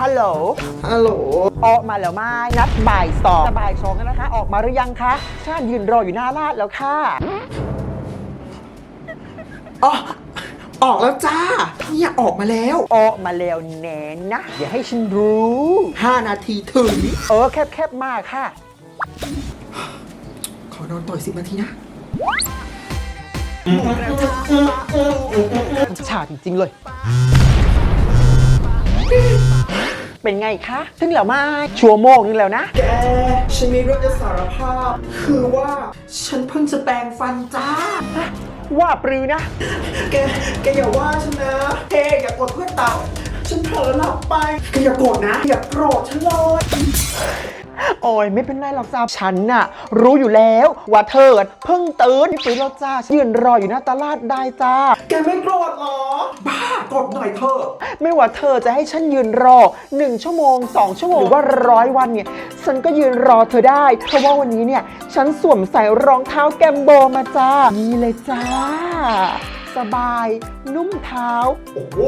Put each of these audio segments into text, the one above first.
ฮัลโหล ฮัลโหล ออกมาแล้วไหมนัดบ่ายสองจะบ่ายสองแล้วนะคะ ออกมาหรือยังคะ ชาติยืนรออยู่หน้าลาดแล้วค่ะ อ๋อ ออกแล้วจ้าเนี่ยออกมาแล้ว ออกมาแล้วแน่นะ อย่าให้ฉันรู้ 5 นาทีถึง เออแคบแคบๆมากค่ะ ขอนอนต่อยสิบนาทีนะ ฉาดจริงๆเลย เป็นไงคะถึงแล้วไหมาชั่วโมงนึงแล้วนะ แก ฉันมีเรื่องจะสารภาพ คือว่าฉันเพิ่งจะแปรงฟันจ้า ว่าปรือนะ แก แกอย่าว่าฉันนะ เฮ้อย่ากดเพื่อนตายฉันเผลอหลับไป แกอย่าโกรธนะ อย่าโกรธฉันเลย โอ้ยไม่เป็นไรหรอกจ้าฉันน่ะ รู้อยู่แล้วว่าเธอเพิ่งตื่นพี่ปุ๋ยแล้วจ้าฉันยืนรออยู่หน้าตลาดได้จ้า แกไม่โกรธเหรอ บ้ากดหน่อยเถอะไม่ว่าเธอจะให้ฉันยืนรอ 1 ชั่วโมง 2 ชั่วโมง หรือว่าร้อยวันเนี่ย ฉันก็ยืนรอเธอได้ เพราะว่าวันนี้เนี่ย ฉันสวมใส่รองเท้าแกมโบมาจ้า นี่เลยจ้า สบาย นุ่มเท้า โอ้โห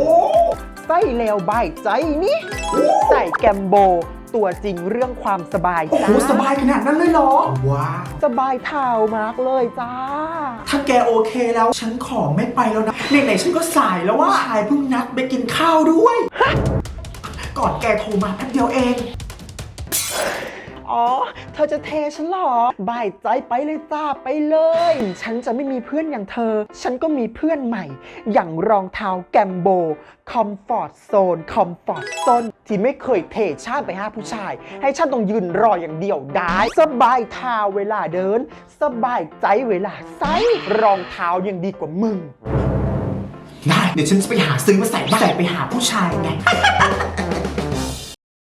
ใส่แล้วใบายใจนี่ ใส่แกมโบ ตัวจริงเรื่องความสบายโอ้โหจ้าสบายขนาดนั้นเลยเหรอ ว้าว สบายเท้ามากเลยจ้า ถ้าแกโอเคแล้ว ฉันขอไม่ไปแล้วนะไหนๆฉันก็สายแล้วว่าชายเพิ่งนัดไปกินข้าวด้วย ก่อนแกโทรมาแป๊บเดียวเอง อ๋อ เธอจะเทฉันเหรอ บ่ายใจไปเลยจ้าไปเลย ฉันจะไม่มีเพื่อนอย่างเธอ ฉันก็มีเพื่อนใหม่ อย่างรองเท้าแกมโบ คอมฟอร์ตโซน คอมฟอร์ตโซน ที่ไม่เคยเทชาติไปหาผู้ชาย ให้ฉันต้องยืนรออย่างเดียวได้ สบายเท้าเวลาเดิน สบายใจเวลาใส่รองเท้ายังดีกว่ามึง ได้ เดี๋ยวฉันจะไปหาซื้อมาใส่บ้านใส่ไปหาผู้ชายไง